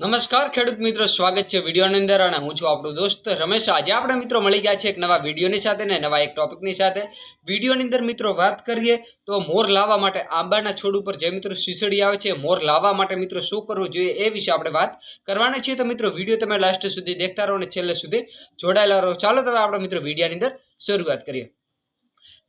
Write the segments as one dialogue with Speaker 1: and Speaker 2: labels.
Speaker 1: નમસ્કાર, ખેડૂત મિત્રો, સ્વાગત છે વિડીયોની અંદર અને હું છું આપણો દોસ્ત રમેશ. આજે આપણે મિત્રો મળી ગયા છે એક નવા વિડીયોની સાથે ને નવા એક ટોપિકની સાથે. વિડીયોની અંદર મિત્રો વાત કરીએ તો મોર લાવવા માટે આંબાના છોડ ઉપર જે મિત્રો શીસડી આવે છે, મોર લાવવા માટે મિત્રો શું કરવું જોઈએ એ વિશે આપણે વાત કરવાની છીએ. તો મિત્રો, વીડિયો તમે લાસ્ટ સુધી દેખતા રહો અને છેલ્લે સુધી જોડાયેલા રહો. ચાલો તમે આપણા મિત્રો વિડીયોની અંદર શરૂઆત કરીએ.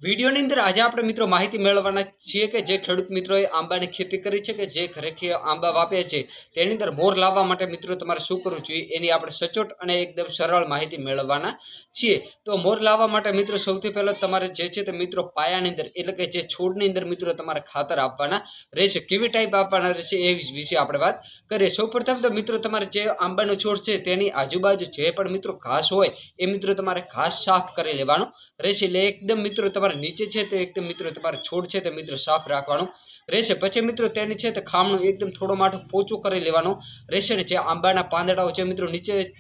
Speaker 1: વિડીયોની અંદર આજે આપણે મિત્રો માહિતી મેળવવાના છીએ કે જે ખેડૂત મિત્રોએ આંબાની ખેતી કરી છે કે જે ઘરેખે આંબા વાપે છે, તેની અંદર મોર લાવવા માટે મિત્રો તમારે શું કરવું જોઈએ એની આપણે સચોટ અને એકદમ સરળ માહિતી મેળવવાના છીએ. તો મોર લાવવા માટે મિત્રો સૌથી પહેલાં તમારે જે છે તે મિત્રો પાયાની અંદર એટલે કે જે છોડની અંદર મિત્રો તમારે ખાતર આપવાના રહેશે. કેવી ટાઈપ આપવાના રહેશે એ વિશે આપણે વાત કરીએ. સૌપ્રથમ તો મિત્રો તમારે જે આંબાનો છોડ છે તેની આજુબાજુ જે પણ મિત્રો ઘાસ હોય એ મિત્રો તમારે ઘાસ સાફ કરી લેવાનો રહેશે. એટલે એકદમ મિત્રો તમારે નીચે છે તે એકદમ મિત્રો, તમારે છોડ છે તે મિત્રો સાફ રાખવાનું. રહેશે. પછી મિત્રો, તેની છે તે ખામણું એકદમ થોડો માઠું પોચું કરી લેવાનું. રહેશે ને જે આંબાના પાંદડાઓ છે મિત્રો, નીચે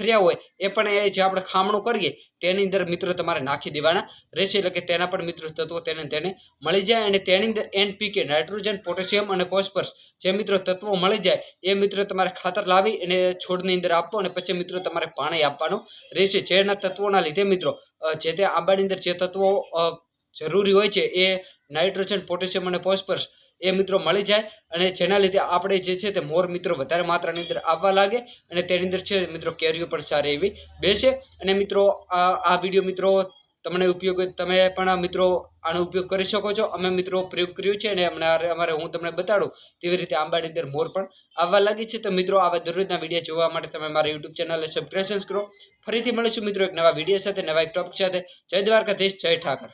Speaker 1: ખર્યા હોય એ પણ એ જે આપણે ખામણું કરીએ, તેની અંદર મિત્રો તમારે નાખી દેવાના રહેશે. એટલે કે તેના પણ મિત્રો તત્વો તેને તેને મળી જાય અને તેની અંદર એનપીકે નાઇટ્રોજન પોટેશિયમ અને ફોસ્ફરસ જે મિત્રો તત્વો મળી જાય, એ મિત્રો તમારે ખાતર લાવી અને છોડની અંદર આપવો અને પછી મિત્રો તમારે પાણી આપવાનું રહેશે. જેના તત્વોના લીધે મિત્રો જે તે આંબાની અંદર જે તત્વો જરૂરી હોય છે એ નાઇટ્રોજન પોટેશિયમ અને ફોસ્ફરસ એ મિત્રો મળી જાય અને જેના લીધે આપણે જે છે તે મોર મિત્રો વધારે માત્રાની અંદર આવવા લાગે અને તેની અંદર છે મિત્રો કેરીઓ પણ સારી એવી બેસે. અને મિત્રો, આ વીડિયો મિત્રો તમને ઉપયોગ, તમે પણ મિત્રો આનો ઉપયોગ કરી શકો છો. અમે મિત્રો પ્રયોગ કર્યો છે અને અમને અમારે હું તમને બતાડું તેવી રીતે આંબાની અંદર મોર પણ આવવા લાગી છે. તો મિત્રો, આવા દરરોજના વીડિયો જોવા માટે તમે મારા યુટ્યુબ ચેનલને સબસ્ક્રાઈબ કરો. ફરીથી મળીશું મિત્રો એક નવા વીડિયો સાથે, નવા એક ટોપિક સાથે. જય દ્વારકાધીશ, જય ઠાકર.